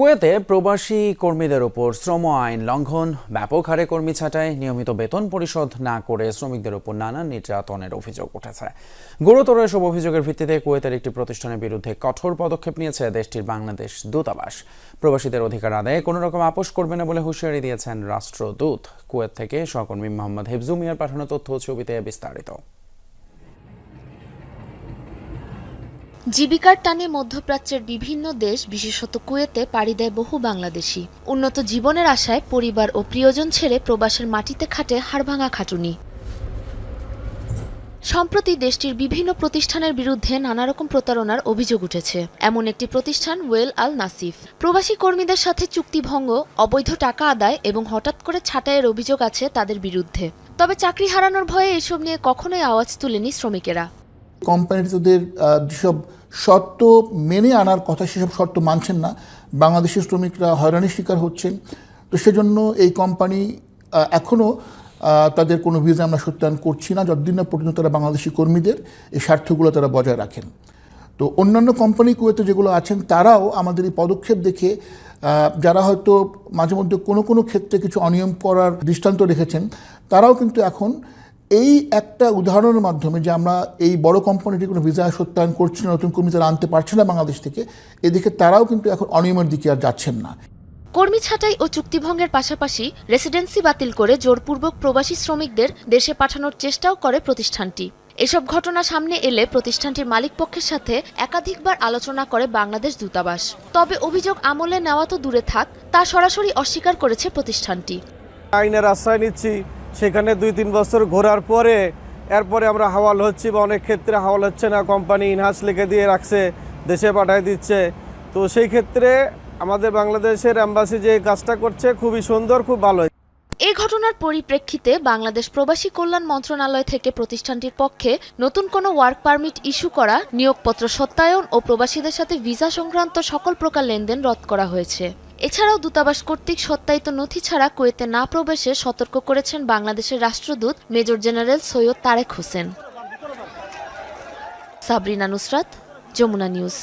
কুয়েতে প্রবাসী কর্মীদের উপর শ্রম আইন লঙ্ঘন, ব্যাপক হারে কর্মী ছাঁটাই, নিয়মিত বেতন পরিশোধ না করে শ্রমিকদের উপর নানা নির্যাতনের অভিযোগ উঠেছে। গুরুতর এসব অভিযোগের ভিত্তিতে কুয়েতের একটি প্রতিষ্ঠানের বিরুদ্ধে কঠোর পদক্ষেপ নিয়েছে দেশটির বাংলাদেশ দূতাবাস। প্রবাসীদের অধিকার আদায়ে কোনো রকম আপোষ করবে না বলে হুঁশিয়ারি দিয়েছেন রাষ্ট্রদূত। কুয়েত থেকে সহকর্মী মোহাম্মদ হেফজুমিয়ার পাঠানো তথ্য ছবিতে বিস্তারিত। জীবিকার টানে মধ্যপ্রাচ্যের বিভিন্ন দেশ, বিশেষত কুয়েতে, পাড়ি দেয় বহু বাংলাদেশি। উন্নত জীবনের আশায় পরিবার ও প্রিয়জন ছেড়ে প্রবাসের মাটিতে খাটে হাড়ভাঙা খাটুনি। সম্প্রতি দেশটির বিভিন্ন প্রতিষ্ঠানের বিরুদ্ধে নানা রকম প্রতারণার অভিযোগ উঠেছে। এমন একটি প্রতিষ্ঠান, ওয়েল আল নাসিফ। প্রবাসী কর্মীদের সাথে চুক্তিভঙ্গ অবৈধ টাকা আদায় এবং হঠাৎ করে ছাঁটাইয়ের অভিযোগ আছে তাদের বিরুদ্ধে। তবে চাকরি হারানোর ভয়ে এসব নিয়ে কখনোই আওয়াজ তুলেনি শ্রমিকেরা। কোম্পানিদের আহ, যেসব শর্ত মেনে আনার কথা সেসব শর্ত মানছেন না বাংলাদেশের শ্রমিকরা হয়রানির শিকার হচ্ছেন। তো সেজন্য এই কোম্পানি এখনও তাদের কোনো ভিসা আমরা সত্যায়ন করছি না যতদিন না পর্যন্ত তারা বাংলাদেশি কর্মীদের এই স্বার্থগুলো তারা বজায় রাখেন। তো অন্যান্য কোম্পানি কুয়েতে যেগুলো আছেন তারাও আমাদের এই পদক্ষেপ দেখে যারা হয়তো মাঝে মধ্যে কোনো কোনো ক্ষেত্রে কিছু অনিয়ম করার দৃষ্টান্ত রেখেছেন তারাও কিন্তু এখন এই একটা উদাহরণের মাধ্যমে যে আমরা এই বড় কোম্পানিটি কোনো ভিসা সত্যায়ন করছি না নতুন কর্মী তারা আনতে পারছে না বাংলাদেশ থেকে এদিকে তারাও কিন্তু এখন অনিয়মের দিকে আর যাচ্ছেন না। কর্মী ছাঁটাই ও চুক্তিভঙ্গের পাশাপাশি রেসিডেন্সি বাতিল করে জোরপূর্বক প্রবাসী শ্রমিকদের দেশে পাঠানোর চেষ্টাও করে প্রতিষ্ঠানটি। এসব ঘটনা সামনে এলে প্রতিষ্ঠানটির মালিকপক্ষের সাথে একাধিকবার আলোচনা করে বাংলাদেশ দূতাবাস। তবে অভিযোগ আমলে নেওয়া তো দূরে থাক তা সরাসরি অস্বীকার করেছে প্রতিষ্ঠানটি। আইনের আশ্রয় নিচ্ছি সেখানে দুই তিন বছর ঘোরার পরে এরপরে আমরা হাওয়াল হচ্ছি বা অনেক ক্ষেত্রে হাওয়াল হচ্ছে না, কোম্পানি ইনহাস লিখে দিয়ে রাখছে, দেশে পাঠায় দিচ্ছে। তো সেই ক্ষেত্রে আমাদের বাংলাদেশের অ্যাম্বাসি যে কাজটা করছে খুবই সুন্দর, খুব ভালো। এই ঘটনার পরিপ্রেক্ষিতে বাংলাদেশ প্রবাসী কল্যাণ মন্ত্রণালয় থেকে প্রতিষ্ঠানটির পক্ষে নতুন কোনো ওয়ার্ক পারমিট ইস্যু করা, নিয়োগপত্র সত্যায়ন ও প্রবাসীদের সাথে ভিসা সংক্রান্ত সকল প্রকার লেনদেন রদ করা হয়েছে। এছাড়াও দূতাবাস কর্তৃক সত্যায়িত নথি ছাড়া কুয়েতে না প্রবেশে সতর্ক করেছেন বাংলাদেশের রাষ্ট্রদূত major general Syed Tareq Hossain. Sabrina Nusrat, Jamuna news.